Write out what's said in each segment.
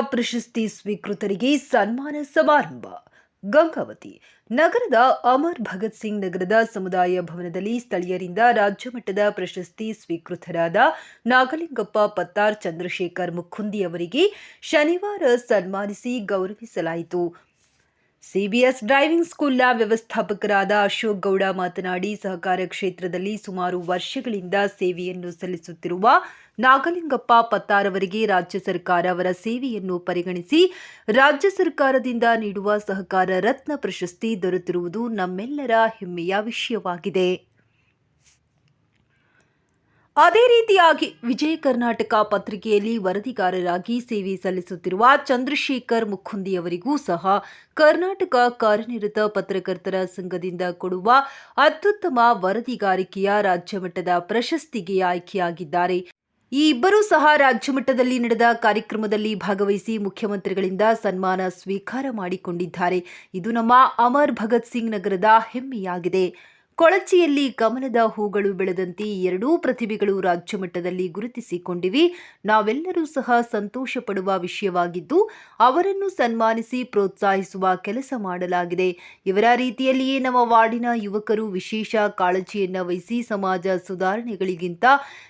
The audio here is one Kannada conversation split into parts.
ಪ್ರಶಸ್ತಿ ಸ್ವೀಕೃತರಿಗೆ ಸನ್ಮಾನ ಸಮಾರಂಭ. ಗಂಗಾವತಿ ನಗರದ ಅಮರ್ ಭಗತ್ ಸಿಂಗ್ ನಗರದ ಸಮುದಾಯ ಭವನದಲ್ಲಿ ಸ್ಥಳೀಯರಿಂದ ರಾಜ್ಯ ಮಟ್ಟದ ಪ್ರಶಸ್ತಿ ಸ್ವೀಕೃತರಾದ ನಾಗಲಿಂಗಪ್ಪ ಪತ್ತಾರ್ ಚಂದ್ರಶೇಖರ್ ಮುಖುಂದಿ ಅವರಿಗೆ ಶನಿವಾರ ಸನ್ಮಾನಿಸಿ ಗೌರವಿಸಲಾಯಿತು. ಸಿಬಿಎಸ್ ಡ್ರೈವಿಂಗ್ ಸ್ಕೂಲ್ನ ವ್ಯವಸ್ಥಾಪಕರಾದ ಅಶೋಕ್ ಗೌಡ ಮಾತನಾಡಿ, ಸಹಕಾರ ಕ್ಷೇತ್ರದಲ್ಲಿ ಸುಮಾರು ವರ್ಷಗಳಿಂದ ಸೇವೆಯನ್ನು ಸಲ್ಲಿಸುತ್ತಿರುವ ನಾಗಲಿಂಗಪ್ಪ ಪತ್ತಾರವರಿಗೆ ರಾಜ್ಯ ಸರ್ಕಾರ ಅವರ ಸೇವೆಯನ್ನು ಪರಿಗಣಿಸಿ, ರಾಜ್ಯ ಸರ್ಕಾರದಿಂದ ನೀಡುವ ಸಹಕಾರ ರತ್ನ ಪ್ರಶಸ್ತಿ ದೊರೆತಿರುವುದು ನಮ್ಮೆಲ್ಲರ ಹೆಮ್ಮೆಯ ವಿಷಯವಾಗಿದೆ. ಅದೇ ರೀತಿಯಾಗಿ ವಿಜಯ ಕರ್ನಾಟಕ ಪತ್ರಿಕೆಯಲ್ಲಿ ವರದಿಗಾರರಾಗಿ ಸೇವೆ ಸಲ್ಲಿಸುತ್ತಿರುವ ಚಂದ್ರಶೇಖರ್ ಮುಖುಂದಿ ಅವರಿಗೂ ಸಹ ಕರ್ನಾಟಕ ಕಾರ್ಯನಿರತ ಪತ್ರಕರ್ತರ ಸಂಘದಿಂದ ಕೊಡುವ ಅತ್ಯುತ್ತಮ ವರದಿಗಾರಿಕೆಯ ರಾಜ್ಯಮಟ್ಟದ ಪ್ರಶಸ್ತಿಗೆ ಆಯ್ಕೆಯಾಗಿದ್ದಾರೆ. ಈ ಇಬ್ಬರೂ ಸಹ ರಾಜ್ಯಮಟ್ಟದಲ್ಲಿ ನಡೆದ ಕಾರ್ಯಕ್ರಮದಲ್ಲಿ ಭಾಗವಹಿಸಿ ಮುಖ್ಯಮಂತ್ರಿಗಳಿಂದ ಸನ್ಮಾನ ಸ್ವೀಕಾರ ಮಾಡಿಕೊಂಡಿದ್ದಾರೆ. ಇದು ನಮ್ಮ ಅಮರ್ ಭಗತ್ ಸಿಂಗ್ ನಗರದ ಹೆಮ್ಮೆಯಾಗಿದೆ. ಕೊಳಚಿಯಲ್ಲಿ ಕಮಲದ ಹೂಗಳು ಬೆಳೆದಂತೆ ಎರಡೂ ಪ್ರತಿಭೆಗಳು ರಾಜ್ಯ ಮಟ್ಟದಲ್ಲಿ ಗುರುತಿಸಿಕೊಂಡಿವೆ. ನಾವೆಲ್ಲರೂ ಸಹ ಸಂತೋಷ ಪಡುವ ವಿಷಯವಾಗಿದ್ದು, ಅವರನ್ನು ಸನ್ಮಾನಿಸಿ ಪ್ರೋತ್ಸಾಹಿಸುವ ಕೆಲಸ ಮಾಡಲಾಗಿದೆ. ಇವರ ರೀತಿಯಲ್ಲಿಯೇ ನಮ್ಮ ವಾರ್ಡಿನ ಯುವಕರು ವಿಶೇಷ ಕಾಳಜಿಯನ್ನು ವಹಿಸಿ ಸಮಾಜ ಸುಧಾರಣೆಗಳಿಗಿಂತ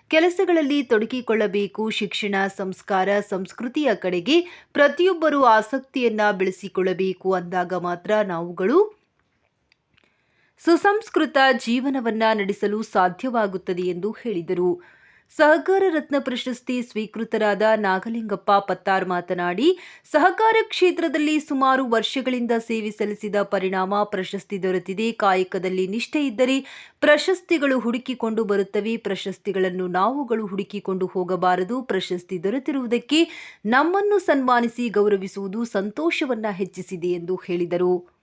ಕೆಲಸಗಳಲ್ಲಿ ತೊಡಗಿಕೊಳ್ಳಬೇಕು. ಶಿಕ್ಷಣ, ಸಂಸ್ಕಾರ, ಸಂಸ್ಕೃತಿಯ ಕಡೆಗೆ ಪ್ರತಿಯೊಬ್ಬರೂ ಆಸಕ್ತಿಯನ್ನ ಬೆಳೆಸಿಕೊಳ್ಳಬೇಕು ಅಂದಾಗ ಮಾತ್ರ ನಾವುಗಳು ಸುಸಂಸ್ಕೃತ ಜೀವನವನ್ನ ನಡೆಸಲು ಸಾಧ್ಯವಾಗುತ್ತದೆ ಎಂದು ಹೇಳಿದರು. ಸಹಕಾರ ರತ್ನ ಪ್ರಶಸ್ತಿ ಸ್ವೀಕೃತರಾದ ನಾಗಲಿಂಗಪ್ಪ ಪತ್ತಾರ್ ಮಾತನಾಡಿ, ಸಹಕಾರ ಕ್ಷೇತ್ರದಲ್ಲಿ ಸುಮಾರು ವರ್ಷಗಳಿಂದ ಸೇವೆ ಸಲ್ಲಿಸಿದ ಪರಿಣಾಮ ಪ್ರಶಸ್ತಿ ದೊರೆತಿದೆ. ಕಾಯಕದಲ್ಲಿ ನಿಷ್ಠೆ ಇದ್ದರೆ ಪ್ರಶಸ್ತಿಗಳು ಹುಡುಕಿಕೊಂಡು ಬರುತ್ತವೆ. ಪ್ರಶಸ್ತಿಗಳನ್ನು ನಾವುಗಳು ಹುಡುಕಿಕೊಂಡು ಹೋಗಬಾರದು. ಪ್ರಶಸ್ತಿ ದೊರೆತಿರುವುದಕ್ಕೆ ನಮ್ಮನ್ನು ಸನ್ಮಾನಿಸಿ ಗೌರವಿಸುವುದು ಸಂತೋಷವನ್ನ ಹೆಚ್ಚಿಸಿದೆ ಎಂದು ಹೇಳಿದರು.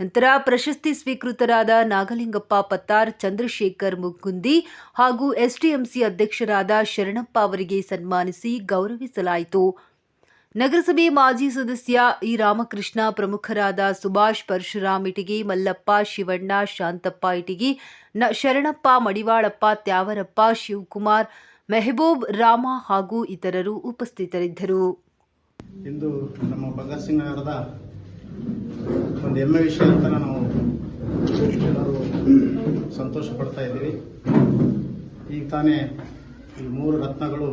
ನಂತರ ಪ್ರಶಸ್ತಿ ಸ್ವೀಕೃತರಾದ ನಾಗಲಿಂಗಪ್ಪ ಪತ್ತಾರ್, ಚಂದ್ರಶೇಖರ್ ಮುಗುಂದಿ ಹಾಗೂ ಎಸ್ಡಿಎಂಸಿ ಅಧ್ಯಕ್ಷರಾದ ಶರಣಪ್ಪ ಅವರಿಗೆ ಸನ್ಮಾನಿಸಿ ಗೌರವಿಸಲಾಯಿತು. ನಗರಸಭೆ ಮಾಜಿ ಸದಸ್ಯ ಇ. ರಾಮಕೃಷ್ಣ, ಪ್ರಮುಖರಾದ ಸುಭಾಷ್ ಪರಶುರಾಮ್ ಇಟಗಿ, ಮಲ್ಲಪ್ಪ ಶಿವಣ್ಣ, ಶಾಂತಪ್ಪ ಇಟಗಿ, ನ ಶರಣಪ್ಪ, ಮಡಿವಾಳಪ್ಪ, ತ್ಯಾವರಪ್ಪ, ಶಿವಕುಮಾರ್, ಮೆಹಬೂಬ್ ರಾಮ ಹಾಗೂ ಇತರರು ಉಪಸ್ಥಿತರಿದ್ದರು. ಇಂದು ನಮ್ಮ ಒಂದು ಹೆಮ್ಮೆ ವಿಷಯ ಅಂತ ನಾವು ಎಲ್ಲರೂ ಸಂತೋಷ ಪಡ್ತಾ ಇದ್ದೀವಿ. ಈಗ ತಾನೇ ಈ ಮೂರು ರತ್ನಗಳು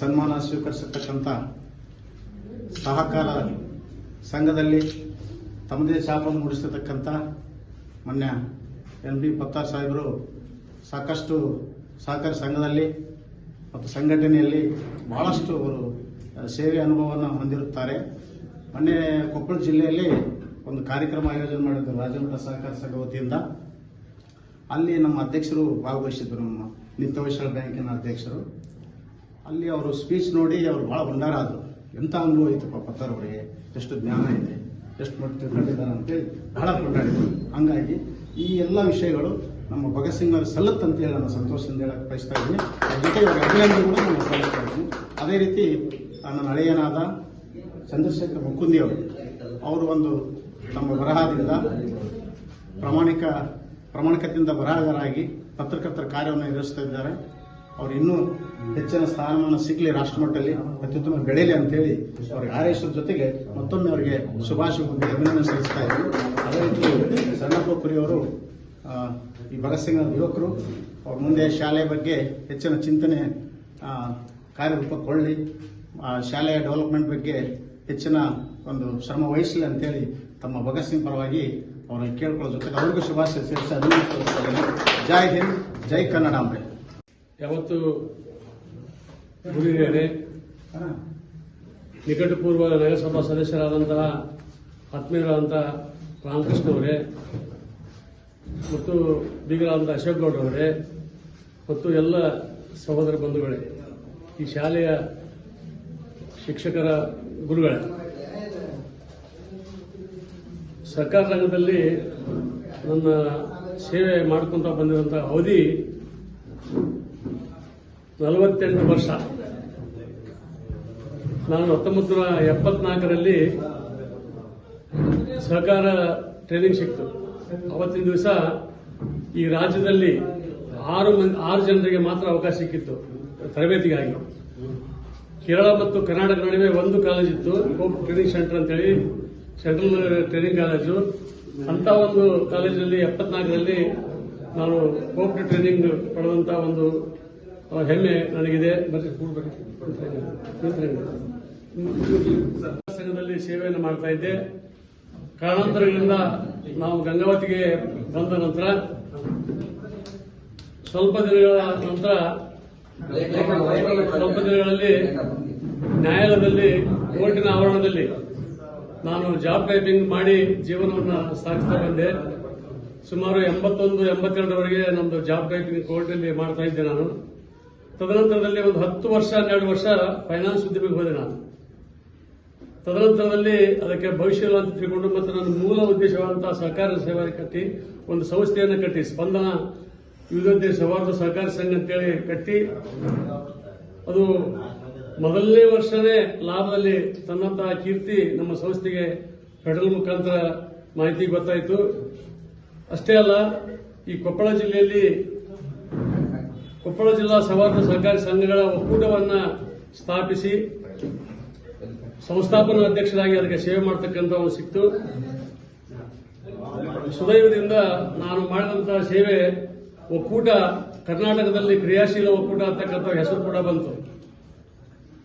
ಸನ್ಮಾನ ಸ್ವೀಕರಿಸಿರ್ತಕ್ಕಂಥ ಸಹಕಾರ ಸಂಘದಲ್ಲಿ ತಮ್ಮದೇ ಛಾಪನ್ನು ಮೂಡಿಸಿರ್ತಕ್ಕಂಥ ಮೊನ್ನೆ ಎನ್ ಬಿ ಪತ್ತಾರ್ ಸಾಹೇಬರು ಸಾಕಷ್ಟು ಸಹಕಾರ ಸಂಘದಲ್ಲಿ ಮತ್ತು ಸಂಘಟನೆಯಲ್ಲಿ ಬಹಳಷ್ಟು ಅವರು ಸೇವೆ ಅನುಭವವನ್ನು ಹೊಂದಿರುತ್ತಾರೆ. ಮೊನ್ನೆ ಕೊಪ್ಪಳ ಜಿಲ್ಲೆಯಲ್ಲಿ ಒಂದು ಕಾರ್ಯಕ್ರಮ ಆಯೋಜನೆ ಮಾಡಿದ್ರು ರಾಜ್ಯಮಟ್ಟ ಸಹಕಾರ ಸಂಘ ವತಿಯಿಂದ. ಅಲ್ಲಿ ನಮ್ಮ ಅಧ್ಯಕ್ಷರು ಭಾಗವಹಿಸಿದ್ರು ನಮ್ಮ ನಿತ್ಯವಶಾಲ ಬ್ಯಾಂಕಿನ ಅಧ್ಯಕ್ಷರು. ಅಲ್ಲಿ ಅವರು ಸ್ಪೀಚ್ ನೋಡಿ ಅವರು ಬಹಳ ಭಂಡಾರ ಆದರು. ಎಂಥ ಅನುಭವ ಇತ್ತು ಪತ್ತಾರ್ ಎಷ್ಟು ಜ್ಞಾನ ಇದೆ. ಎಷ್ಟು ಮಟ್ಟ ತಿಳ್ಕೊಂಡಿದ್ದಾರೆ ಅಂತೇಳಿ ಬಹಳ ಕೊಂಡಾಡಿದ್ರು. ಹಂಗಾಗಿ ಈ ಎಲ್ಲ ವಿಷಯಗಳು ನಮ್ಮ ಭಗತ್ ಸಿಂಗ್ ಅವರು ಸಲ್ಲತ್ ಅಂತ ಹೇಳಿ ನಾನು ಸಂತೋಷದಿಂದ ಹೇಳಕ್ಕೆ ಬಯಸ್ತಾ ಇದ್ದೀನಿ. ಅದ್ರ ಜೊತೆ ಇವಾಗ ಅಭಿನಂದನೆ ಕೂಡ ನಾನು ಅದೇ ರೀತಿ ನನ್ನ ಹಳೆಯನಾದ ಚಂದ್ರಶೇಖರ್ ಮುಕುಂದಿ ಅವರು ಒಂದು ತಮ್ಮ ಬರಹದಿಂದ ಪ್ರಾಮಾಣಿಕ ಪ್ರಾಮಾಣಿಕತೆಯಿಂದ ಬರಹಗಾರಾಗಿ ಪತ್ರಕರ್ತರ ಕಾರ್ಯವನ್ನು ನಿರ್ವಹಿಸ್ತಾ ಇದ್ದಾರೆ. ಅವರು ಇನ್ನೂ ಹೆಚ್ಚಿನ ಸ್ಥಾನಮಾನ ಸಿಗಲಿ ರಾಷ್ಟ್ರಮಟ್ಟದಲ್ಲಿ, ಅತ್ಯುತ್ತಮ ಬೆಳೆಯಲಿ ಅಂತೇಳಿ ಅವ್ರಿಗೆ ಹಾರೈಸೋದ್ರ ಜೊತೆಗೆ ಮತ್ತೊಮ್ಮೆ ಅವರಿಗೆ ಶುಭಾಶಯ ಅಭಿನಂದನೆ ಸಲ್ಲಿಸ್ತಾ ಇದ್ದಾರೆ ಅದೇ ರೀತಿ ಸಣ್ಣಪ್ಪ ಕುರಿಯವರು ಈ ಭಗತ್ ಯುವಕರು ಅವ್ರ ಮುಂದೆ ಶಾಲೆ ಬಗ್ಗೆ ಹೆಚ್ಚಿನ ಚಿಂತನೆ ಕಾರ್ಯರೂಪಕ್ಕೊಳ್ಳಿ ಶಾಲೆಯ ಡೆವಲಪ್ಮೆಂಟ್ ಬಗ್ಗೆ ಹೆಚ್ಚಿನ ಒಂದು ಶ್ರಮ ವಹಿಸಲಿ ಅಂತೇಳಿ ತಮ್ಮ ಭಗತ್ ಸಿಂಗ್ ಪರವಾಗಿ ಅವರನ್ನು ಕೇಳ್ಕೊಳ್ಳೋ ಜೊತೆಗೆ ಅವ್ರಿಗೂ ಶುಭಾಶಯ ಸೇರಿಸಿ ಅಭಿನಂದನೆ ಜೈ ಹಿಂದ್, ಜೈ ಕನ್ನಡಾಂಬೆ ಯಾವತ್ತು ನಿಕಟಪೂರ್ವ ನಗರಸಭಾ ಸದಸ್ಯರಾದಂತಹ ಆತ್ಮೀಯರಾದಂತಹ ರಾಮಕೃಷ್ಣ ಅವರೇ ಮತ್ತು ಬೀಗರಾದಂಥ ಅಶೋಕ್ ಗೌಡ್ರವರೇ ಮತ್ತು ಎಲ್ಲ ಸಹೋದರ ಬಂಧುಗಳೇ, ಈ ಶಾಲೆಯ ಶಿಕ್ಷಕರ ಗುರುಗಳೇ. ಸರ್ಕಾರ ರಂಗದಲ್ಲಿ ನನ್ನ ಸೇವೆ ಮಾಡ್ಕೊಂತ ಬಂದಿರುವಂಥ ಅವಧಿ ನಲವತ್ತೆಂಟು ವರ್ಷ. ನಾನು ಹತ್ತೊಂಬತ್ತು ನೂರ ಎಪ್ಪತ್ನಾಲ್ಕರಲ್ಲಿ ಸರ್ಕಾರ ಟ್ರೈನಿಂಗ್ ಸಿಕ್ತು. ಅವತ್ತಿನ ದಿವಸ ಈ ರಾಜ್ಯದಲ್ಲಿ ಆರು ಮಂದಿ, ಆರು ಜನರಿಗೆ ಮಾತ್ರ ಅವಕಾಶ ಸಿಕ್ಕಿತ್ತು ತರಬೇತಿಗಾಗಿ. ಕೇರಳ ಮತ್ತು ಕರ್ನಾಟಕ ನಡುವೆ ಒಂದು ಕಾಲೇಜ್ ಇತ್ತು ಹೋಪ್ ಟ್ರೈನಿಂಗ್ ಸೆಂಟರ್ ಅಂತೇಳಿ ಸೆಂಟ್ರಲ್ ಟ್ರೈನಿಂಗ್ ಕಾಲೇಜು ಅಂತ ಒಂದು ಕಾಲೇಜಲ್ಲಿ ಎಪ್ಪತ್ನಾಲ್ಕರಲ್ಲಿ ನಾನು ಹೋಪ್ ಟ್ರೈನಿಂಗ್ ಪಡೆದಂತ ಒಂದು ಹೆಮ್ಮೆ ನನಗಿದೆ. ಸಂಘದಲ್ಲಿ ಸೇವೆಯನ್ನು ಮಾಡ್ತಾ ಇದ್ದೆ ಕಾರಣಾಂತರಗಳಿಂದ ನಾವು ಗಂಗಾವತಿಗೆ ಬಂದ ನಂತರ ಸ್ವಲ್ಪ ದಿನಗಳ ನಂತರ ಸ್ವಲ್ಪ ದಿನಗಳಲ್ಲಿ ನ್ಯಾಯಾಲಯದಲ್ಲಿ, ಕೋರ್ಟಿನ ಆವರಣದಲ್ಲಿ ನಾನು ಜಾಬ್ ಟೈಪಿಂಗ್ ಮಾಡಿ ಜೀವನವನ್ನು ಸಾಗಿಸ್ತಾ ಬಂದೆ. ಸುಮಾರು ಎಂಬತ್ತೊಂದು, ಎಂಬತ್ತೆರಡರವರೆಗೆ ನಮ್ಮದು ಜಾಬ್ ಟೈಪಿಂಗ್ ಕೋರ್ಟಲ್ಲಿ ಮಾಡ್ತಾ ಇದ್ದೆ ನಾನು. ತದನಂತರದಲ್ಲಿ ಒಂದು ಹತ್ತು ವರ್ಷ, ಹನ್ನೆರಡು ವರ್ಷ ಫೈನಾನ್ಸ್ ಉದ್ಯಮಕ್ಕೆ ಹೋದೆ ನಾನು. ತದನಂತರದಲ್ಲಿ ಅದಕ್ಕೆ ಭವಿಷ್ಯ ಅಂತ ತಿಳ್ಕೊಂಡು ಮತ್ತು ನನ್ನ ಮೂಲ ಉದ್ದೇಶವಾದಂತಹ ಸಹಕಾರ ಸೇವೆ ಕಟ್ಟಿ ಒಂದು ಸಂಸ್ಥೆಯನ್ನು ಕಟ್ಟಿ, ಸ್ಪಂದನ ವಿವಿಧೋದ್ದೇಶ ಸೌಹಾರ್ದ ಸಹಕಾರ ಸಂಘ ಅಂತೇಳಿ ಕಟ್ಟಿ, ಅದು ಮೊದಲನೇ ವರ್ಷವೇ ಲಾಭದಲ್ಲಿ ತನ್ನಂತಹ ಕೀರ್ತಿ ನಮ್ಮ ಸಂಸ್ಥೆಗೆ ಫೆಡರಲ್ ಮುಖಾಂತರ ಮಾಹಿತಿ ಗೊತ್ತಾಯಿತು. ಅಷ್ಟೇ ಅಲ್ಲ, ಈ ಕೊಪ್ಪಳ ಜಿಲ್ಲೆಯಲ್ಲಿ ಕೊಪ್ಪಳ ಜಿಲ್ಲಾ ಸೌಹಾರ್ದ ಸಹಕಾರಿ ಸಂಘಗಳ ಒಕ್ಕೂಟವನ್ನು ಸ್ಥಾಪಿಸಿ ಸಂಸ್ಥಾಪನಾ ಅಧ್ಯಕ್ಷರಾಗಿ ಅದಕ್ಕೆ ಸೇವೆ ಮಾಡತಕ್ಕಂಥ ಒಂದು ಸಿಕ್ತು. ಸುದೈವದಿಂದ ನಾನು ಮಾಡಿದಂತಹ ಸೇವೆ ಒಕ್ಕೂಟ ಕರ್ನಾಟಕದಲ್ಲಿ ಕ್ರಿಯಾಶೀಲ ಒಕ್ಕೂಟ ಅಂತಕ್ಕಂಥ ಹೆಸರು ಕೂಡ ಬಂತು.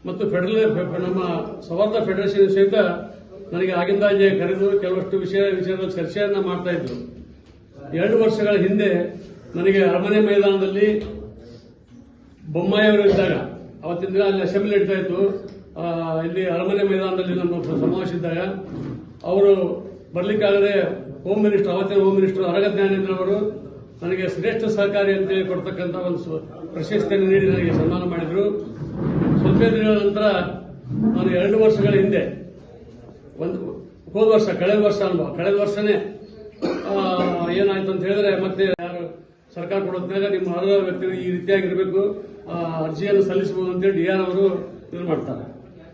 ಮತ್ತು ಫೆಡರಲ್ ನಮ್ಮ ಸವರ್ಣ ಫೆಡರೇಷನ್ ಸಹಿತ ನನಗೆ ಆಗಿಂದಾಗೆ ಕರೆದು ಕೆಲವಷ್ಟು ವಿಷಯ ವಿಷಯದ ಚರ್ಚೆಯನ್ನು ಮಾಡ್ತಾ ಇದ್ರು. ಎರಡು ವರ್ಷಗಳ ಹಿಂದೆ ನನಗೆ ಅರಮನೆ ಮೈದಾನದಲ್ಲಿ ಬೊಮ್ಮಾಯಿಯವರು ಇದ್ದಾಗ, ಅವತ್ತಿನ ದಿನ ಅಲ್ಲಿ ಅಸೆಂಬ್ಲಿ ನಡೀತಾ ಇತ್ತು. ಇಲ್ಲಿ ಅರಮನೆ ಮೈದಾನದಲ್ಲಿ ನಮ್ಮ ಸಮಾವೇಶ ಇದ್ದಾಗ ಅವರು ಬರ್ಲಿಕ್ಕಾಗದೆ ಹೋಮ್ ಮಿನಿಸ್ಟರ್, ಅವತ್ತಿನ ಹೋಮ್ ಮಿನಿಸ್ಟರ್ ಅರಗ ಜ್ಞಾನೇಂದ್ರ ಅವರು ನನಗೆ ಶ್ರೇಷ್ಠ ಸಹಕಾರಿ ಅಂತೇಳಿ ಕೊಡ್ತಕ್ಕಂಥ ಒಂದು ಪ್ರಶಸ್ತಿಯನ್ನು ನೀಡಿ ನನಗೆ ಸನ್ಮಾನ ಮಾಡಿದ್ರು. ಸ್ವಲ್ಪ ದಿನಗಳ ನಂತರ ನಾನು ಎರಡು ವರ್ಷಗಳ ಹಿಂದೆ, ಒಂದು ಹೋದ ವರ್ಷ, ಕಳೆದ ವರ್ಷ ಅನುಭವ ಕಳೆದ ವರ್ಷನೇ ಏನಾಯ್ತು ಅಂತ ಹೇಳಿದ್ರೆ ಮತ್ತೆ ಯಾರು ಸರ್ಕಾರ ಕೊಡೋದ್ನಾಗ ನಿಮ್ಮ ಅರ್ಹ ವ್ಯಕ್ತಿಗಳು ಈ ರೀತಿಯಾಗಿರಬೇಕು. ಅರ್ಜಿಯನ್ನು ಸಲ್ಲಿಸಬಹುದು ಅಂತೇಳಿ ಡಿ ಆರ್ ಅವರು ಇದು ಮಾಡ್ತಾರೆ.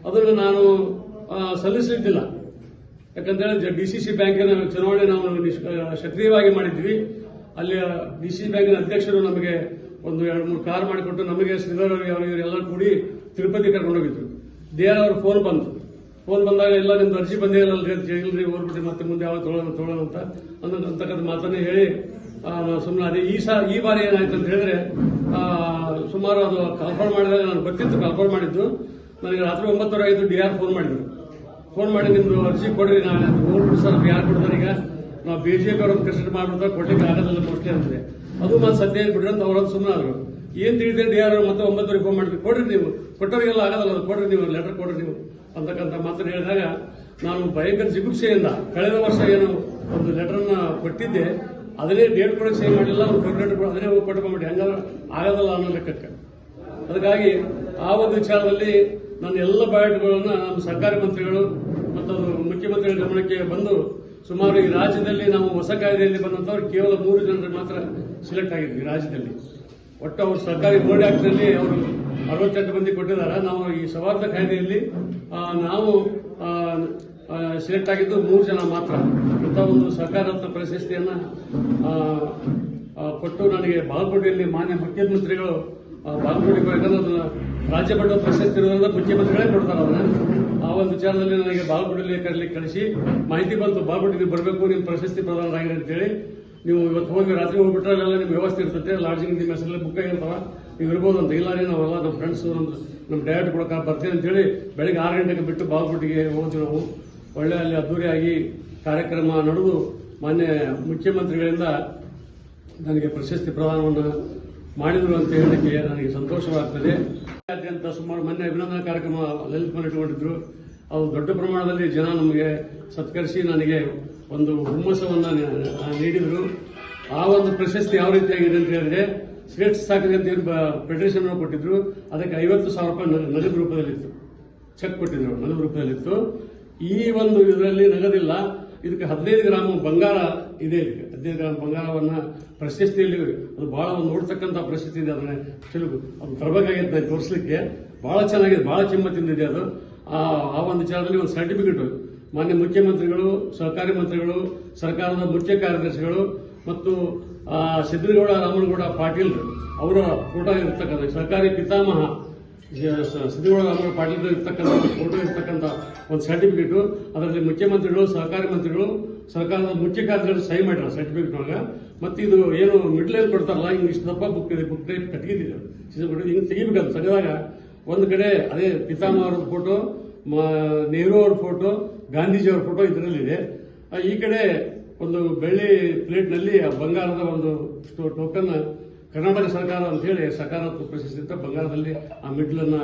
ಅದನ್ನು ನಾನು ಸಲ್ಲಿಸಲಿದ್ದಿಲ್ಲ. ಯಾಕಂತೇಳಿ ಡಿ ಸಿ ಸಿ ಬ್ಯಾಂಕಿನ ಚುನಾವಣೆ ನಾವು ಸಕ್ರಿಯವಾಗಿ ಮಾಡಿದ್ವಿ. ಅಲ್ಲಿ ಡಿ ಸಿ ಬ್ಯಾಂಕಿನ ಅಧ್ಯಕ್ಷರು ನಮಗೆ ಒಂದು ಎರಡು ಮೂರು ಕಾರ್ ಮಾಡಿಕೊಟ್ಟು ನಮಗೆ ಶ್ರೀಧರ್ ಅವರಿಗೆ ಎಲ್ಲರೂ ಕೂಡಿ ತಿರುಪತಿ ಕರ್ಕೊಂಡು ಹೋಗಿದ್ರು. ಡಿ ಆರ್ ಅವ್ರ ಫೋನ್ ಬಂತು. ಫೋನ್ ಬಂದಾಗ ಎಲ್ಲ ನಿಮ್ದು ಅರ್ಜಿ ಬಂದೇ ಇಲ್ಲ ಹೇಳಿಲ್ರಿ ಓದ್ಬಿಟ್ಟು ಮತ್ತೆ ಮುಂದೆ ಯಾವಾಗ ತೊಗೊಳ್ಳೋಣ ತೊಗೊಳ್ಳೋಣ ಅಂತ. ಅಂತಕ್ಕಂಥ ಮಾತನ್ನು ಹೇಳಿ ಸುಮ್ಮನೆ ಅದೇ ಈ ಸಾ ಈ ಬಾರಿ ಏನಾಯ್ತು ಅಂತ ಹೇಳಿದ್ರೆ ಸುಮಾರು ಅದು ಕಾಲ್ಫೋನ್ ಮಾಡಿದಾಗ ನಾನು ಗೊತ್ತಿತ್ತು ಕಾಲ್ಫೋನ್ ಮಾಡಿದ್ದು. ನನಗೆ ರಾತ್ರಿ ಒಂಬತ್ತುವರೆ ಐದು ಡಿ ಆರ್ ಫೋನ್ ಮಾಡಿದ್ರು. ಫೋನ್ ಮಾಡಿ ನಿಮ್ದು ಅರ್ಜಿ ಕೊಡ್ರಿ, ನಾನು ಹೋಗ್ಬಿಟ್ಟು ಸರ್ ಯಾರು ಕೊಡ್ತಾರೆ ಈಗ. ನಾವು ಬಿಜೆಪಿ ಅವ್ರನ್ನ ಕನ್ಸಿಡರ್ ಮಾಡ್ಬಿಡ್ತಾರೆ ಕೊಡ್ಲಿಕ್ಕೆ ಆಗೋದಿಲ್ಲ ಮೋಸ್ಟ್ಲಿ ಅಂದ್ರೆ ಅದು ಮತ್ತೆ ಸದ್ಯ ಬಿಡ್ರಿ ಅಂತ ಅವ್ರದ್ದು ಸುಮ್ಮನೆ ಆದ್ರು. ಏನ್ ತಿಳಿದ್ರೆ ಆರ್ ಮತ್ತೆ ಒಂಬತ್ತುವರೆ ಫೋನ್ ಮಾಡಿದ್ವಿ ಕೊಡ್ರಿ ನೀವು. ಕೊಟ್ಟವರಿಗೆಲ್ಲ ಆಗದಲ್ಲ ಕೊಡ್ರಿ ನೀವು. ಲೆಟರ್ ಕೊಡ್ರಿ ನೀವು. ಅಂತಕ್ಕಂಥ ಮಾತನ್ನು ಹೇಳಿದಾಗ ನಾನು ಭಯಂಕರ ಜಿಗುಪ್ಸೆಯಿಂದ ಕಳೆದ ವರ್ಷ ಏನು ಒಂದು ಲೆಟರ್ ಅನ್ನ ಕೊಟ್ಟಿದ್ದೆ. ಅದನ್ನೇ ಡೇಟ್ ಕೂಡ ಸೇವ್ ಮಾಡಲಿಲ್ಲ. ಅವ್ರು ಲೆಟರ್ ಅದನ್ನೇ ಹೋಗಿ ಕೊಟ್ಕೊಂಡ್ಬಿಟ್ಟು ಹೆಂಗಾದ್ರೆ ಆಗೋದಲ್ಲ ಅನ್ನೋ ಲೆಕ್ಕಕ್ಕೆ. ಅದಕ್ಕಾಗಿ ಆ ಒಂದು ವಿಚಾರದಲ್ಲಿ ನನ್ನ ಎಲ್ಲ ಬಯೋಟುಗಳನ್ನ ನಮ್ಮ ಸರ್ಕಾರಿ ಮಂತ್ರಿಗಳು ಮತ್ತು ಮುಖ್ಯಮಂತ್ರಿಗಳ ಗಮನಕ್ಕೆ ಬಂದು ಸುಮಾರು ಈ ರಾಜ್ಯದಲ್ಲಿ ನಾವು ಹೊಸ ಕಾಯ್ದೆಯಲ್ಲಿ ಬಂದಂತವ್ರು ಕೇವಲ ಮೂರು ಜನರು ಮಾತ್ರ ಸಿಲೆಕ್ಟ್ ಆಗಿದ್ವಿ ರಾಜ್ಯದಲ್ಲಿ. ಒಟ್ಟು ಅವರು ಸರ್ಕಾರಿ ಬೋರ್ಡ್ ಆಕ್ಟ್ನಲ್ಲಿ ಅವರು ಅರವತ್ತೆಂಟು ಮಂದಿ ಕೊಟ್ಟಿದ್ದಾರೆ. ನಾವು ಈ ಸವಾರ್ಥ ಕಾಯ್ದೆಯಲ್ಲಿ ನಾವು ಸಿಲೆಕ್ಟ್ ಆಗಿದ್ದು ಮೂರು ಜನ ಮಾತ್ರ. ಇಂಥ ಒಂದು ಸಕಾರಾತ್ಮಕ ಪ್ರಶಸ್ತಿಯನ್ನ ಕೊಟ್ಟು ನನಗೆ ಬಾಗಲಕೋಟೆಯಲ್ಲಿ ಮಾನ್ಯ ಮುಖ್ಯಮಂತ್ರಿಗಳು ಬಾಗಲಕೋಟೆ ಅದನ್ನ ರಾಜ್ಯ ಮಟ್ಟದ ಪ್ರಶಸ್ತಿ ಇರೋದ್ರಿಂದ ಮುಖ್ಯಮಂತ್ರಿಗಳೇ ಕೊಡ್ತಾರೆ ಅದನ್ನ ಒಂದು ವಿಚಾರದಲ್ಲಿ ನನಗೆ ಬಾಲ್ಬುಡಿಲಿ ಕರೆಲಿಕ್ಕೆ ಕಳಿಸಿ ಮಾಹಿತಿ ಬಂತು. ಬಾಗಲಕೋಟೆ ನೀವು ಬರಬೇಕು ನಿಮ್ಮ ಪ್ರಶಸ್ತಿ ಪ್ರದಾನರಾಗಿರಿ ಅಂತೇಳಿ. ನೀವು ಇವತ್ತು ಹೋಗಿ ರಾತ್ರಿ ಹೋಗ್ಬಿಟ್ರೆ ಅಲ್ಲೆಲ್ಲ ನಿಮ್ಗೆ ವ್ಯವಸ್ಥೆ ಇರ್ತದೆ. ಲಾಡ್ಜಿಂಗ್ ನಿಮ್ಮ ಹೆಸರಲ್ಲಿ ಬುಕ್ ಆಗಿರ್ತಾವ ನೀವು ಇರ್ಬೋದು ಅಂತ. ಇಲ್ಲ ರೀ, ನಾವೆಲ್ಲ ನಮ್ಮ ಫ್ರೆಂಡ್ಸ್ ನಮ್ಮ ನಮ್ಮ ಡೈರೆಕ್ಟ್ ಕೊಡಕ್ಕೆ ಬರ್ತೀನಿ ಅಂತೇಳಿ ಬೆಳಗ್ಗೆ ಆರು ಗಂಟೆಗೆ ಬಿಟ್ಟು ಬಾಲ್ಬುಡಿಗೆ ಹೋದ್ವಿ ನಾವು ಒಳ್ಳೆ ಅಲ್ಲಿ ಅದ್ದೂರಿಯಾಗಿ ಕಾರ್ಯಕ್ರಮ ನಡೆದು ಮಾನ್ಯ ಮುಖ್ಯಮಂತ್ರಿಗಳಿಂದ ನನಗೆ ಪ್ರಶಸ್ತಿ ಪ್ರದಾನವನ್ನು ಮಾಡಿದರು ಅಂತ ಹೇಳಲಿಕ್ಕೆ ನನಗೆ ಸಂತೋಷವಾಗ್ತದೆ. ಸುಮಾರು ಮೊನ್ನೆ ಅಭಿನಂದನಾ ಕಾರ್ಯಕ್ರಮ ಲಲಿತ್ ಮನೆ ಅವರು ದೊಡ್ಡ ಪ್ರಮಾಣದಲ್ಲಿ ಜನ ನಮಗೆ ಸತ್ಕರಿಸಿ ನನಗೆ ಒಂದು ಹುಮ್ಮಸವನ್ನು ನೀಡಿದರು. ಆ ಒಂದು ಪ್ರಶಸ್ತಿ ಯಾವ ರೀತಿಯಾಗಿದೆ ಅಂತ ಹೇಳಿದ್ರೆ ಸ್ಟೇಟ್ ಸಾಕಿದೆ ಅಂತ ಏನು ಫೆಡರೇಷನ್ ಕೊಟ್ಟಿದ್ರು. ಅದಕ್ಕೆ ಐವತ್ತು ಸಾವಿರ ರೂಪಾಯಿ ನಗದು ರೂಪದಲ್ಲಿತ್ತು. ಚೆಕ್ ಕೊಟ್ಟಿದ್ರು ನಗದು ರೂಪದಲ್ಲಿತ್ತು. ಈ ಒಂದು ಇದರಲ್ಲಿ ನಗದಿಲ್ಲ. ಇದಕ್ಕೆ ಹದಿನೈದು ಗ್ರಾಮ್ ಬಂಗಾರ ಇದೆ ಇದಕ್ಕೆ ಹದಿನೈದು ಗ್ರಾಮ್ ಬಂಗಾರವನ್ನು ಪ್ರಶಸ್ತಿಯಲ್ಲಿ ಅದು ಬಹಳ ಒಂದು ನೋಡ್ತಕ್ಕಂಥ ಪ್ರಶಸ್ತಿ ಇದೆ. ಅದನ್ನ ಅದು ತರಬೇಕಾಗಿತ್ತು ತೋರಿಸ್ಲಿಕ್ಕೆ. ಬಹಳ ಚೆನ್ನಾಗಿದೆ, ಬಹಳ ಚಿಮ್ಮ ಇದೆ ಅದು. ಆ ಆ ಒಂದು ವಿಚಾರದಲ್ಲಿ ಒಂದು ಸರ್ಟಿಫಿಕೇಟ್ ಮಾನ್ಯ ಮುಖ್ಯಮಂತ್ರಿಗಳು, ಸಹಕಾರಿ ಮಂತ್ರಿಗಳು, ಸರ್ಕಾರದ ಮುಖ್ಯ ಕಾರ್ಯದರ್ಶಿಗಳು ಮತ್ತು ಸಿದ್ದನಗೌಡ ರಾಮನಗೌಡ ಪಾಟೀಲ್ ಅವರ ಫೋಟೋ ಇರ್ತಕ್ಕಂಥ ಸರ್ಕಾರಿ ಪಿತಾಮಹ ಸಿದ್ದಗೌಡ ರಾಮಗೌಡ ಪಾಟೀಲ್ ಇರ್ತಕ್ಕಂಥ ಫೋಟೋ ಇರ್ತಕ್ಕಂಥ ಒಂದು ಸರ್ಟಿಫಿಕೇಟು ಅದರಲ್ಲಿ ಮುಖ್ಯಮಂತ್ರಿಗಳು, ಸಹಕಾರಿ ಮಂತ್ರಿಗಳು, ಸರ್ಕಾರದ ಮುಖ್ಯ ಕಾರ್ಯದರ್ಶಿ ಸಹಿ ಮಾಡಿರ ಸರ್ಟಿಫಿಕೇಟ್ ಒಳಗೆ. ಮತ್ತು ಇದು ಏನು ಮಿಡ್ಲಲ್ಲಿ ಕೊಡ್ತಾರಲ್ಲ ಹಿಂಗೆ ಇಷ್ಟು ದಪ್ಪ ಬುಕ್ ಇದೆ ಬುಕ್ ಟೈಪ್ ಕಟ್ಗಿದ್ದೀವಿ ಹಿಂಗೆ ತೆಗಿಬೇಕಂತ. ತೆಗೆದಾಗ ಒಂದು ಕಡೆ ಅದೇ ಪಿತಾಮಹರ ಫೋಟೋ ನೆಹರು ಅವ್ರ ಫೋಟೋ ಗಾಂಧೀಜಿ ಅವ್ರ ಫೋಟೋ ಇದರಲ್ಲಿದೆ. ಈ ಕಡೆ ಒಂದು ಬೆಳ್ಳಿ ಪ್ಲೇಟ್ನಲ್ಲಿ ಬಂಗಾರದ ಒಂದು ಟೋಕನ್ ಕರ್ನಾಟಕ ಸರ್ಕಾರ ಅಂತ ಹೇಳಿ ಸಕಾರಾತ್ಮಕ ಪ್ರಶಸ್ತಿ ಬಂಗಾರದಲ್ಲಿ ಆ ಮೆಡ್ಲನ್ನ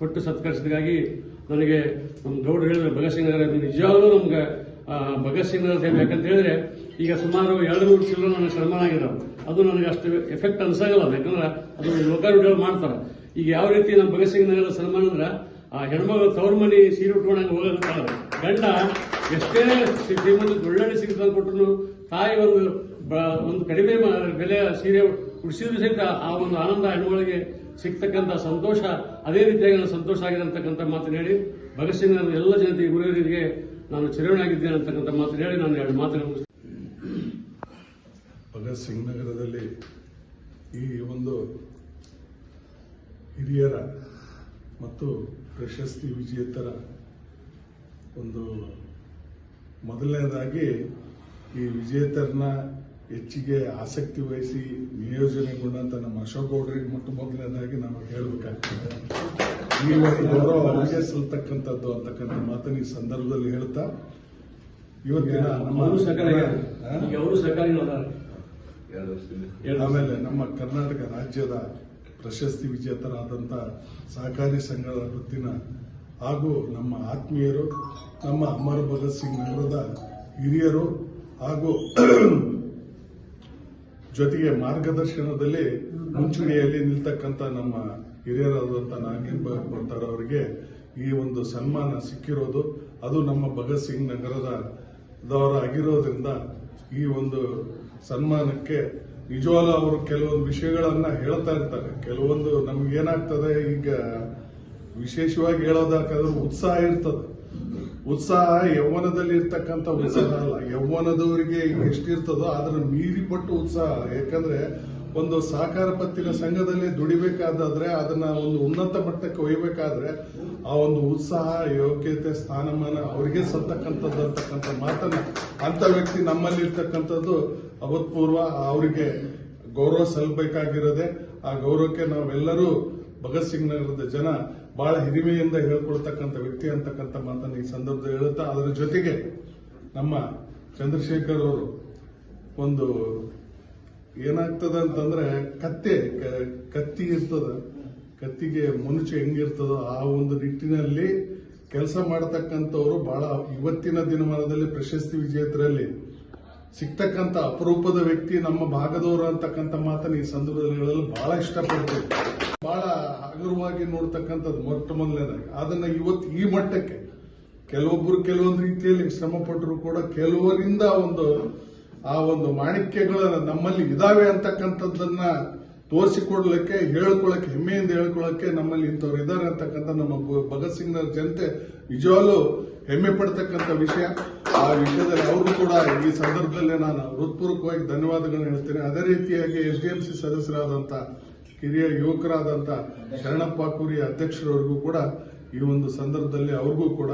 ಕೊಟ್ಟು ಸತ್ಕರಿಸಿದಾಗಿ ನನಗೆ ನಮ್ಮ ಗೌಡ್ರು ಹೇಳಿದ್ರೆ ಭಗತ್ ಸಿಂಗ್ ನಗರ ನಿಜವಾಗ್ಲೂ ನಮ್ಗೆ ಭಗತ್ ಸಿಂಗ್ ನಗರ ಸೇವೆ ಯಾಕಂತ ಹೇಳಿದ್ರೆ ಈಗ ಸುಮಾರು ಎರಡು ನೂರು ಚಿಲ್ಲರೆ ನನಗೆ ಸನ್ಮಾನ ಆಗಿದ್ದಾವೆ ಅದು ನನಗೆ ಅಷ್ಟು ಎಫೆಕ್ಟ್ ಅನ್ಸಾಗಲ್ಲ. ಯಾಕಂದ್ರೆ ಅದು ಲೋಕಾರೂಢ ಮಾಡ್ತಾರೆ. ಈಗ ಯಾವ ರೀತಿ ನಮ್ಮ ಭಗತ್ ಸಿಂಗ್ ನಗರದ ಸನ್ಮಾನ ಅಂದ್ರೆ, ಆ ಹೆಣ್ಮಗಳು ತವ್ರ ಮನೆ ಸೀರೆ ಉಟ್ಕೊಂಡಂಗೆ ಹೋಗೋದು ಗಂಡ ಎಷ್ಟೇ ಶ್ರೀ- ಶ್ರೀಮಂತ ಒಳ್ಳೊಳ್ಳೆ ಸೀರೆ ತಂದು ಕೊಟ್ಟರು ತಾಯಿ ಒಂದು ಒಂದು ಕಡಿಮೆ ಬೆಲೆ ಸೀರೆ ಉಡಿಸಿದ್ರು ಸಹಿತ ಆ ಒಂದು ಆನಂದ ಹೆಣ್ಮಗಳಿಗೆ ಸಿಗ್ತಕ್ಕಂಥ ಸಂತೋಷ, ಅದೇ ರೀತಿಯಾಗಿ ನಾನು ಸಂತೋಷ ಆಗಿದೆ ಅಂತಕ್ಕಂಥ ಮಾತು ಹೇಳಿ, ಭಗತ್ ಸಿಂಗ್ ನಗರದ ಎಲ್ಲ ಜನತೆ ಗುರುವರಿಗೆ ನಾನು ಚಿರವಣಾಗಿದ್ದೇನೆ ಅಂತಕ್ಕಂಥ ಮಾತು ಹೇಳಿ ನಾನು ಎರಡು ಮಾತನ್ನು ಮುಗಿಸ್ತೇನೆ. ಭಗತ್ ಸಿಂಗ್ ನಗರದಲ್ಲಿ ಈ ಒಂದು ಹಿರಿಯರ ಮತ್ತು ಪ್ರಶಸ್ತಿ ವಿಜೇತರ ಒಂದು ಮೊದಲನೇದಾಗಿ ಈ ವಿಜೇತರನ್ನ ಹೆಚ್ಚಿಗೆ ಆಸಕ್ತಿ ವಹಿಸಿ ನಿಯೋಜನೆಗೊಂಡಂತ ನಮ್ಮ ಅಶೋಕ್ ಗೌಡ್ರಿಗೆ ಮೊಟ್ಟ ಮೊದಲನೇದಾಗಿ ನಾನು ಹೇಳಬೇಕಾಗ್ತದೆ. ಈ ಒಂದು ಗೌರವ ಅವರಿಗೆ ಸಲ್ತಕ್ಕಂಥದ್ದು ಅಂತಕ್ಕಂಥ ಮಾತನ್ನು ಈ ಸಂದರ್ಭದಲ್ಲಿ ಹೇಳ್ತಾ ಇವತ್ತಿನ ಆಮೇಲೆ ನಮ್ಮ ಕರ್ನಾಟಕ ರಾಜ್ಯದ ಪ್ರಶಸ್ತಿ ವಿಜೇತರಾದಂಥ ಸಹಕಾರಿ ಸಂಘದ ವೃತ್ತಿನ ಹಾಗೂ ನಮ್ಮ ಆತ್ಮೀಯರು, ನಮ್ಮ ಅಮರ ಭಗತ್ ಸಿಂಗ್ ನಗರದ ಹಿರಿಯರು ಹಾಗೂ ಜೊತೆಗೆ ಮಾರ್ಗದರ್ಶನದಲ್ಲಿ ಮುಂಚೂಣಿಯಲ್ಲಿ ನಿಲ್ತಕ್ಕಂಥ ನಮ್ಮ ಹಿರಿಯರಾದಂಥ ನಾಗೇನ್ ಭಗವಂತರ್ ಅವರಿಗೆ ಈ ಒಂದು ಸನ್ಮಾನ ಸಿಕ್ಕಿರೋದು. ಅದು ನಮ್ಮ ಭಗತ್ ಸಿಂಗ್ ನಗರದವರಾಗಿರೋದ್ರಿಂದ ಈ ಒಂದು ಸನ್ಮಾನಕ್ಕೆ ನಿಜವಾಗ್ಲೂ ಅವರು ಕೆಲವೊಂದು ವಿಷಯಗಳನ್ನ ಹೇಳ್ತಾ ಇರ್ತಾರೆ. ಕೆಲವೊಂದು ನಮ್ಗೆ ಏನಾಗ್ತದೆ, ಈಗ ವಿಶೇಷವಾಗಿ ಹೇಳೋದಾಕಾದ್ರೆ ಉತ್ಸಾಹ ಇರ್ತದೆ. ಉತ್ಸಾಹ ಯೌವನದಲ್ಲಿ ಇರ್ತಕ್ಕಂಥ ಉತ್ಸಾಹ ಅಲ್ಲ. ಯೌವನದವರಿಗೆ ಎಷ್ಟಿರ್ತದೋ ಅದರ ಮೀರಿ ಪಟ್ಟು ಉತ್ಸಾಹ. ಯಾಕಂದ್ರೆ ಒಂದು ಸಹಕಾರ ಪತ್ತಿನ ಸಂಘದಲ್ಲಿ ದುಡಿಬೇಕಾದ್ರೆ ಅದನ್ನ ಒಂದು ಉನ್ನತ ಮಟ್ಟಕ್ಕೆ ಒಯ್ಯಬೇಕಾದ್ರೆ ಆ ಒಂದು ಉತ್ಸಾಹ, ಯೋಗ್ಯತೆ, ಸ್ಥಾನಮಾನ ಅವರಿಗೆ ಸತ್ತಕ್ಕಂಥದ್ದು ಅಂತಕ್ಕಂಥ ಮಾತನ್ನ ಅಂತ ವ್ಯಕ್ತಿ ನಮ್ಮಲ್ಲಿ ಇರ್ತಕ್ಕಂಥದ್ದು ಅವತ್ಪೂರ್ವ ಅವರಿಗೆ ಗೌರವ ಸಲ್ಲಬೇಕಾಗಿರೋದೆ ಆ ಗೌರವಕ್ಕೆ ನಾವೆಲ್ಲರೂ ಭಗತ್ ಸಿಂಗ್ ನಗರದ ಜನ ಬಹಳ ಹಿರಿಮೆಯಿಂದ ಹೇಳ್ಕೊಳ್ತಕ್ಕಂಥ ವ್ಯಕ್ತಿ ಅಂತಕ್ಕಂಥ ಮಾತನ್ನು ಈ ಸಂದರ್ಭದಲ್ಲಿ ಹೇಳುತ್ತಾ, ಅದರ ಜೊತೆಗೆ ನಮ್ಮ ಚಂದ್ರಶೇಖರ್ ಅವರು ಒಂದು ಏನಾಗ್ತದೆ ಅಂತಂದ್ರೆ ಕತ್ತೆ ಕತ್ತಿ ಇರ್ತದ, ಕತ್ತಿಗೆ ಮನುಷ್ಯ ಹೆಂಗಿರ್ತದೋ ಆ ಒಂದು ನಿಟ್ಟಿನಲ್ಲಿ ಕೆಲಸ ಮಾಡತಕ್ಕಂಥವ್ರು ಬಹಳ ಇವತ್ತಿನ ದಿನಮಾನದಲ್ಲಿ ಪ್ರಶಸ್ತಿ ವಿಜೇತರಲ್ಲಿ ಸಿಗ್ತಕ್ಕಂಥ ಅಪರೂಪದ ವ್ಯಕ್ತಿ ನಮ್ಮ ಭಾಗದವರು ಅಂತಕ್ಕಂಥ ಮಾತನ್ನು ಈ ಸಂದರ್ಭದಲ್ಲಿ ಹೇಳಲು ಬಹಳ ಇಷ್ಟಪಡ್ತೀವಿ ಬಹಳ ಹಗುರವಾಗಿ ನೋಡ್ತಕ್ಕಂಥದ್ದು ಮೊಟ್ಟ ಮೊದಲನೇದಾಗಿ. ಅದನ್ನ ಇವತ್ತು ಈ ಮಟ್ಟಕ್ಕೆ ಕೆಲವೊಬ್ಬರು ಕೆಲವೊಂದು ರೀತಿಯಲ್ಲಿ ಶ್ರಮ ಪಟ್ಟರು ಕೂಡ ಕೆಲವರಿಂದ ಒಂದು ಆ ಒಂದು ಮಾಣಿಕ್ಯಗಳು ನಮ್ಮಲ್ಲಿ ಇದಾವೆ ಅಂತಕ್ಕಂಥದ್ದನ್ನ ತೋರಿಸಿಕೊಡ್ಲಿಕ್ಕೆ, ಹೇಳ್ಕೊಳಕ್ಕೆ, ಹೆಮ್ಮೆಯಿಂದ ಹೇಳ್ಕೊಳಕ್ಕೆ ನಮ್ಮಲ್ಲಿ ಇಂಥವ್ರು ಇದ್ದಾರೆ ಅಂತಕ್ಕಂಥ ನಮ್ಮ ಭಗತ್ ಸಿಂಗ್ನ ಜನತೆ ನಿಜವಾಗ್ಲೂ ಹೆಮ್ಮೆ ಪಡ್ತಕ್ಕಂಥ ವಿಷಯ. ಆ ವಿಷಯದಲ್ಲಿ ಅವರು ಕೂಡ ಈ ಸಂದರ್ಭದಲ್ಲಿ ನಾನು ಹೃತ್ಪೂರ್ವಕವಾಗಿ ಧನ್ಯವಾದಗಳನ್ನು ಹೇಳ್ತೇನೆ. ಅದೇ ರೀತಿಯಾಗಿ ಎಸ್ ಡಿ ಎಂ ಸಿ ಸದಸ್ಯರಾದಂಥ ಕಿರಿಯ ಯುವಕರಾದಂಥ ಶರಣಪ್ಪ ಕುರಿ ಅಧ್ಯಕ್ಷರವರಿಗೂ ಕೂಡ ಈ ಒಂದು ಸಂದರ್ಭದಲ್ಲಿ ಅವ್ರಿಗೂ ಕೂಡ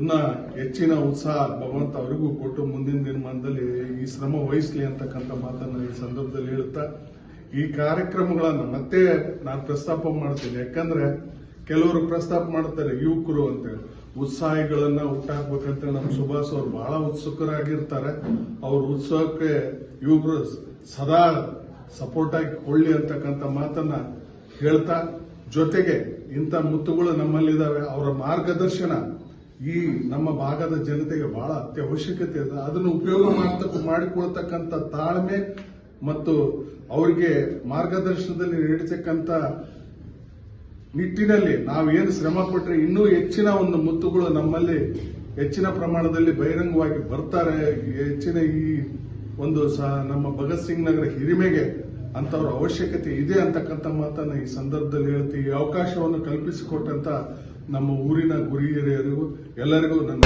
ಇನ್ನ ಹೆಚ್ಚಿನ ಉತ್ಸಾಹ, ಭಗವಂತ ಅವರಿಗೂ ಕೊಟ್ಟು ಮುಂದಿನ ದಿನಮಾನದಲ್ಲಿ ಈ ಶ್ರಮ ವಹಿಸಲಿ ಅಂತಕ್ಕಂಥ ಮಾತನ್ನು ಈ ಸಂದರ್ಭದಲ್ಲಿ ಹೇಳುತ್ತಾ ಈ ಕಾರ್ಯಕ್ರಮಗಳನ್ನು ಮತ್ತೆ ನಾನು ಪ್ರಸ್ತಾಪ ಮಾಡ್ತೀನಿ. ಯಾಕಂದ್ರೆ ಕೆಲವರು ಪ್ರಸ್ತಾಪ ಮಾಡ್ತಾರೆ, ಯುವಕರು ಅಂತೇಳಿ ಉತ್ಸಾಹಿಗಳನ್ನ ಹುಟ್ಟಾಕ್ಬೇಕಂತ ನಮ್ಮ ಸುಭಾಷ್ ಅವರು ಬಹಳ ಉತ್ಸುಕರಾಗಿರ್ತಾರೆ. ಅವ್ರ ಉತ್ಸವಕ್ಕೆ ಯುವಕರು ಸದಾ ಸಪೋರ್ಟ್ ಆಗಿ ಕೊಳ್ಳಿ ಅಂತಕ್ಕಂಥ ಮಾತನ್ನ ಹೇಳ್ತಾ, ಜೊತೆಗೆ ಇಂಥ ಮುತ್ತುಗಳು ನಮ್ಮಲ್ಲಿದ್ದಾವೆ. ಅವರ ಮಾರ್ಗದರ್ಶನ ಈ ನಮ್ಮ ಭಾಗದ ಜನತೆಗೆ ಬಹಳ ಅತ್ಯವಶ್ಯಕತೆ. ಇದೆ ಅದನ್ನು ಉಪಯೋಗ ಮಾಡ್ತಕ್ಕ ಮಾಡಿಕೊಳ್ತಕ್ಕಂಥ ತಾಳ್ಮೆ ಮತ್ತು ಅವರಿಗೆ ಮಾರ್ಗದರ್ಶನದಲ್ಲಿ ನೀಡತಕ್ಕಂಥ ನಿಟ್ಟಿನಲ್ಲಿ ನಾವೇನು ಶ್ರಮ ಪಟ್ಟರೆ ಇನ್ನೂ ಹೆಚ್ಚಿನ ಒಂದು ಮುತ್ತುಗಳು ನಮ್ಮಲ್ಲಿ ಹೆಚ್ಚಿನ ಪ್ರಮಾಣದಲ್ಲಿ ಬಹಿರಂಗವಾಗಿ ಬರ್ತಾರೆ. ಹೆಚ್ಚಿನ ಈ ಒಂದು ಸಹ ನಮ್ಮ ಭಗತ್ ಸಿಂಗ್ ನಗರ ಹಿರಿಮೆಗೆ ಅಂತವ್ರ ಅವಶ್ಯಕತೆ ಇದೆ ಅಂತಕ್ಕಂಥ ಮಾತನ್ನ ಈ ಸಂದರ್ಭದಲ್ಲಿ ಹೇಳ್ತೀವಿ. ಈ ಅವಕಾಶವನ್ನು ಕಲ್ಪಿಸಿಕೊಟ್ಟಂತ ನಮ್ಮ ಊರಿನ ಗುರಿ ಹಿರಿಯರಿಗೂ ಎಲ್ಲರಿಗೂ ನನ್ನ